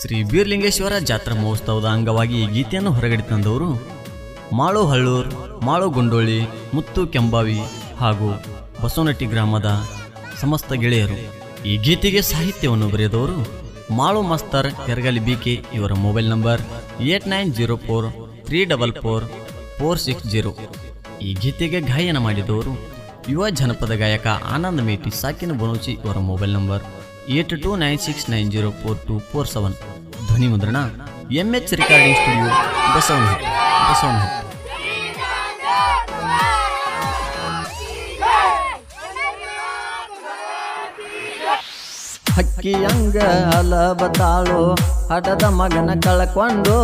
ಶ್ರೀ ಬೀರ್ಲಿಂಗೇಶ್ವರ ಜಾತ್ರಾ ಮಹೋತ್ಸವದ ಅಂಗವಾಗಿ ಈ ಗೀತೆಯನ್ನು ಹೊರಗಡೆ ತಂದವರು ಮಾಳು ಹಳ್ಳೂರ್ ಮಾಳು ಗುಂಡೋಳಿ ಮುತ್ತು ಕೆಂಬಾವಿ ಹಾಗೂ ಬಸವನಟ್ಟಿ ಗ್ರಾಮದ ಸಮಸ್ತ ಗೆಳೆಯರು. ಈ ಗೀತೆಗೆ ಸಾಹಿತ್ಯವನ್ನು ಬರೆದವರು Malu master Keragali B K mobile number eight nine zero four three double four four six zero. ಈ ಗೀತೆಗೆ ಗಾಯನ ಮಾಡಿದವರು ಯುವ ಜನಪದ ಗಾಯಕ ಆನಂದ್ ಮೇಟಿ, ಸಾಕಿನ ಬನೋಚಿ ಇವರ mobile number eight two nine six nine zero four two four seven. ಧ್ವನಿ ಮುದ್ರಣ M H recording studio Basavanahatti. Basavanahatti. ಹಕ್ಕಿಯಂಗ ಅಲಬತಾಳು, ಹಠದ ಮಗನ ಕಳ್ಕೊಂಡು.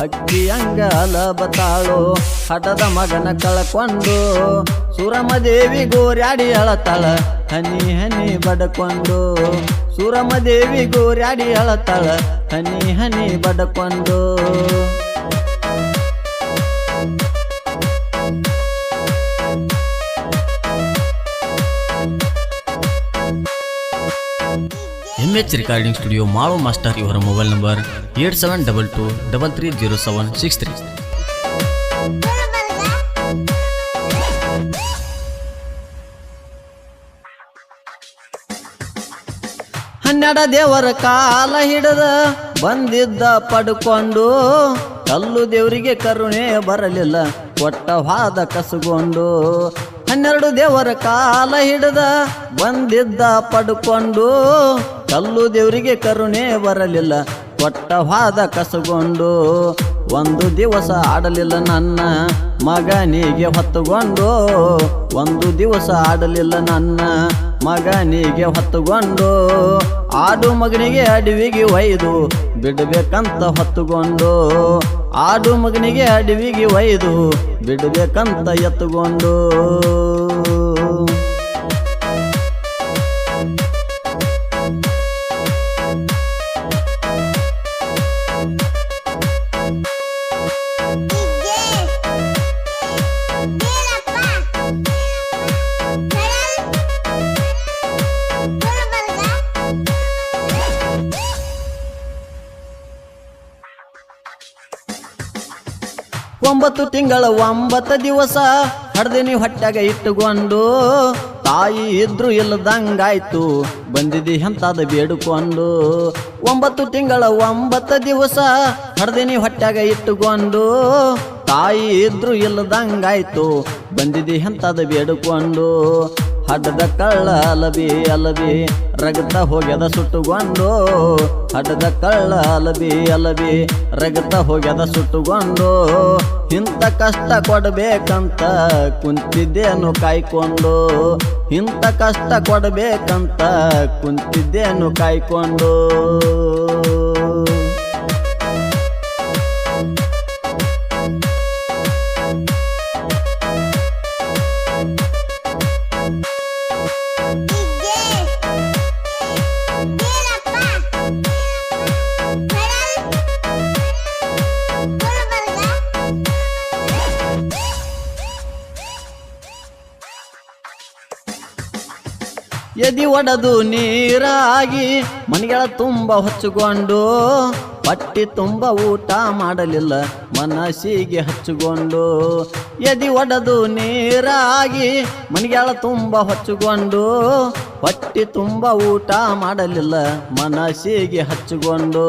ಹಕ್ಕಿಯಂಗ ಅಲಬತಾಳು, ಹಠದ ಮಗನ ಕಳ್ಕೊಂಡು. ಸುರಮದೇವಿ ಗೋರ್ಯಾಡಿ ಅಳತಾಳ, ಹನಿ ಹನಿ ಬಡ್ಕೊಂಡು. ಸುರಮದೇವಿ ಗೋರ್ಯಾಡಿ ಅಳತಾಳ, ಹನಿ ಹನಿ ಬಡ್ಕೊಂಡು. H recording studio Malu master ಇವರ mobile number eight seven double two double three zero seven six three. ಹನ್ನೆರಡ ದೇವರ ಕಾಲ ಹಿಡದ ಬಂದಿದ್ದ ಪಡ್ಕೊಂಡು ಕಲ್ಲು ದೇವರಿಗೆ ಕರುಣೆ ಬರಲಿಲ್ಲ, ಕೊಟ್ಟ ವಾದ ಕಸಗೊಂಡು. ಹನ್ನೆರಡು ದೇವರ ಕಾಲ ಹಿಡದ ಬಂದಿದ್ದ ಪಡ್ಕೊಂಡು ಕಲ್ಲು ದೇವರಿಗೆ ಕರುಣೆ ಬರಲಿಲ್ಲ. ಕೊಟ್ಟವಾದ ಕಸಗೊಂಡು ಒಂದು ದಿವಸ ಆಡಲಿಲ್ಲ ನನ್ನ ಮಗನಿಗೆ ಹೊತ್ತುಕೊಂಡು ಒಂದು ದಿವಸ ಆಡಲಿಲ್ಲ ನನ್ನ ಮಗನಿಗೆ ಹೊತ್ತುಕೊಂಡು ಆಡು ಮಗನಿಗೆ ಅಡವಿಗೆ ಒಯ್ದು ಬಿಡಬೇಕಂತ ಹೊತ್ತುಕೊಂಡು ಆಡು ಮಗನಿಗೆ ಅಡವಿಗೆ ಒಯ್ದು ಬಿಡಬೇಕಂತ ಎತ್ತುಕೊಂಡು ಒಂಬತ್ತು ತಿಂಗಳ ಒಂಬತ್ತು ದಿವಸ ಹಡ್ದಿನಿ ಹೊಟ್ಯಾಗ ಇಟ್ಟುಕೊಂಡು, ತಾಯಿ ಇದ್ರು ಇಲ್ಲದಂಗಾಯ್ತು ಬಂದಿದ್ದಿ ಎಂತಾದ ಬೇಡಿಕೊಂಡು. ಒಂಬತ್ತು ತಿಂಗಳ ಒಂಬತ್ತು ದಿವಸ ಹಡ್ದಿನಿ ಹೊಟ್ಯಾಗ ಇಟ್ಟುಕೊಂಡು, ತಾಯಿ ಇದ್ರು ಇಲ್ಲದಂಗಾಯ್ತು ಬಂದಿದ್ದಿ ಎಂತಾದ ಬೇಡಿಕೊಂಡು. ಹಡ್ದ ಕಳ್ಳ ಅಲಬಿ ಅಲಬಿ, ರಗತ ಹೋಗ್ಯದ ಸುಟ್ಟುಗೊಂಡು. ಹಡದ ಕಳ್ಳ ಅಲಬಿ ಅಲಬಿ, ರಗತ ಹೋಗ್ಯದ ಸುಟ್ಟುಗೊಂಡು. ಇಂಥ ಕಷ್ಟ ಕೊಡಬೇಕಂತ ಕುಂತಿದ್ದೇನು ಕಾಯ್ಕೊಂಡು. ಇಂಥ ಕಷ್ಟ ಕೊಡಬೇಕಂತ ಕುಂತಿದ್ದೇನು ಕಾಯ್ಕೊಂಡು. ಎದಿ ಒಡೆದು ನೀರಾಗಿ ಮನೆಗಳ ತುಂಬ ಹಚ್ಚಿಕೊಂಡು, ಪಟ್ಟಿ ತುಂಬ ಊಟ ಮಾಡಲಿಲ್ಲ, ಮನಸ್ಸಿಗೆ ಹಚ್ಚಿಕೊಂಡು. ಎದಿ ಒಡೆದು ನೀರಾಗಿ ಮನೆಗಳ ತುಂಬ ಹಚ್ಚಿಕೊಂಡು, ಪಟ್ಟಿ ತುಂಬ ಊಟ ಮಾಡಲಿಲ್ಲ, ಮನಸ್ಸಿಗೆ ಹಚ್ಚಿಕೊಂಡು.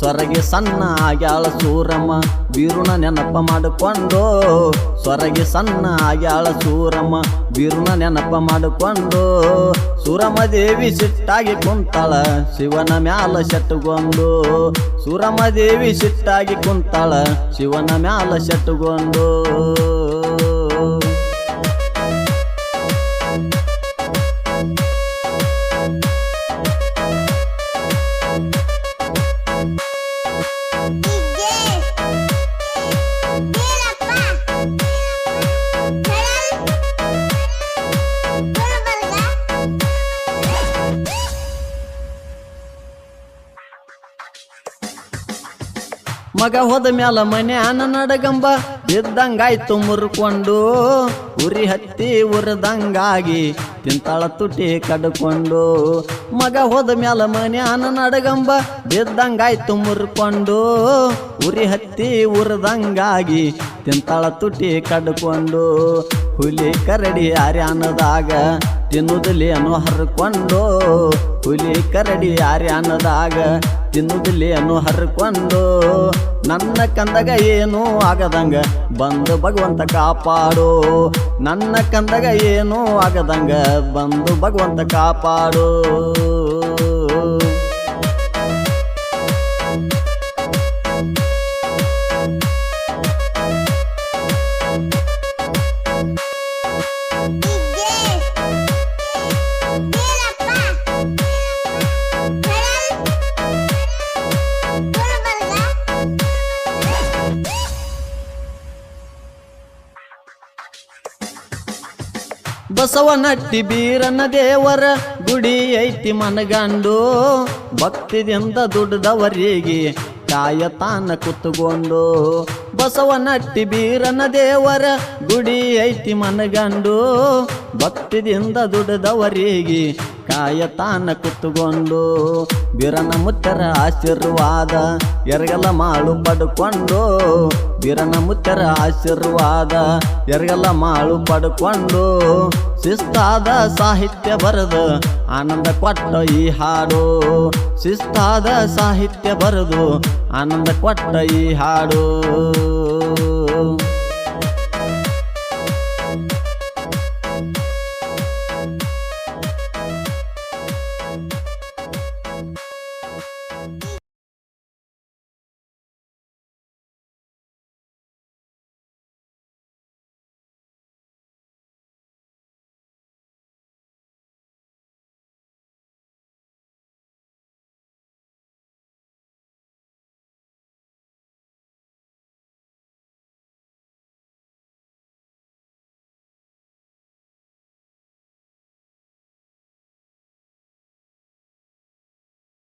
ಸೊರಗೆ ಸಣ್ಣ ಆಗ್ಯಾಳ ಸೂರಮ್ಮ ಬೀರುನ ನೆನಪ ಮಾಡಿಕೊಂಡು ಸೊರಗಿ ಸಣ್ಣ ಆಗ್ಯಾಳ ಸೂರಮ್ಮ. ಬೀರುನ ನೆನಪ ಮಾಡಿಕೊಂಡು ಸೂರಮ್ಮ ದೇವಿ ಸಿಟ್ಟಾಗಿ ಕುಂತಾಳ, ಶಿವನ ಮ್ಯಾಲ ಸೆಟ್ಕೊಂಡು ಸೂರಮ್ಮ ದೇವಿ ಸಿಟ್ಟಾಗಿ ಕುಂತಾಳ, ಶಿವನ ಮ್ಯಾಲ ಶೆಟ್ಟುಗೊಂಡು. ಮಗ ಹೋದ ಮ್ಯಾಲ ಮನೆ ಅನ್ನ ನಡಗಂಬ ಬಿದ್ದಂಗಾಯ್ತು ಮುರ್ಕೊಂಡು. ಉರಿ ಹತ್ತಿ ಉರಿದಂಗಾಗಿ ತಿಂತಾಳ ತುಟಿ ಕಡ್ಕೊಂಡು. ಮಗ ಹೋದ ಮ್ಯಾಲ ಮನ್ಯಾನ ನಡಗಂಬ ಬಿದ್ದಂಗಾಯ್ತು ಮುರ್ಕೊಂಡು. ಉರಿ ಹತ್ತಿ ಉರಿದಂಗಾಗಿ ತಿಂತಾಳ ತುಟಿ ಕಡ್ಕೊಂಡು. ಹುಲಿ ಕರಡಿ ಹರ್ಯಾನದಾಗ ತಿನ್ನುದಲೇನು ಹರ್ಕೊಂಡು. ಹುಲಿ ಕರಡಿ ತಿನ್ನುವುದಲ್ಲಿ ಅನ್ನು ಹರ್ಕೊಂಡು ನನ್ನ ಕಂದಗ ಏನೂ ಆಗದಂಗ ಬಂದು ಭಗವಂತ ಕಾಪಾಡು. ನನ್ನ ಕಂದಗ ಏನೂ ಆಗದಂಗ ಬಂದು ಭಗವಂತ ಕಾಪಾಡು. ಬಸವನಟ್ಟಿ ಬೀರನ ದೇವರ ಗುಡಿ ಐತಿ ಮನಗಂಡು. ಭಕ್ತಿದಿಂದ ದುಡ್ದವರಿಗೆ ಕಾಯತಾನ ಕುತ್ತುಕೊಂಡು ಬಸವನಟ್ಟಿ ಬೀರನ ದೇವರ ಗುಡಿ ಐತಿ ಮನಗಂಡು. ಭಕ್ತಿದಿಂದ ದುಡ್ದವರಿಗೆ ಕಾಯತಾನ ಕುತ್ತುಕೊಂಡು ಬಿರನ ಮುತ್ತರ ಆಶೀರ್ವಾದ ಎರಗಲ ಮಾಳು ಪಡ್ಕೊಂಡು ಬಿರನ ಮುತ್ತರ ಆಶೀರ್ವಾದ ಎರಗಲ ಮಾಳು ಪಡ್ಕೊಂಡು ಶಿಸ್ತಾದ ಸಾಹಿತ್ಯ ಬರೆದು ಆನಂದ ಕೊಟ್ಟ ಈ ಹಾಡು. ಶಿಸ್ತಾದ ಸಾಹಿತ್ಯ ಬರೆದು ಆನಂದ ಕೊಟ್ಟ ಈ ಹಾಡು.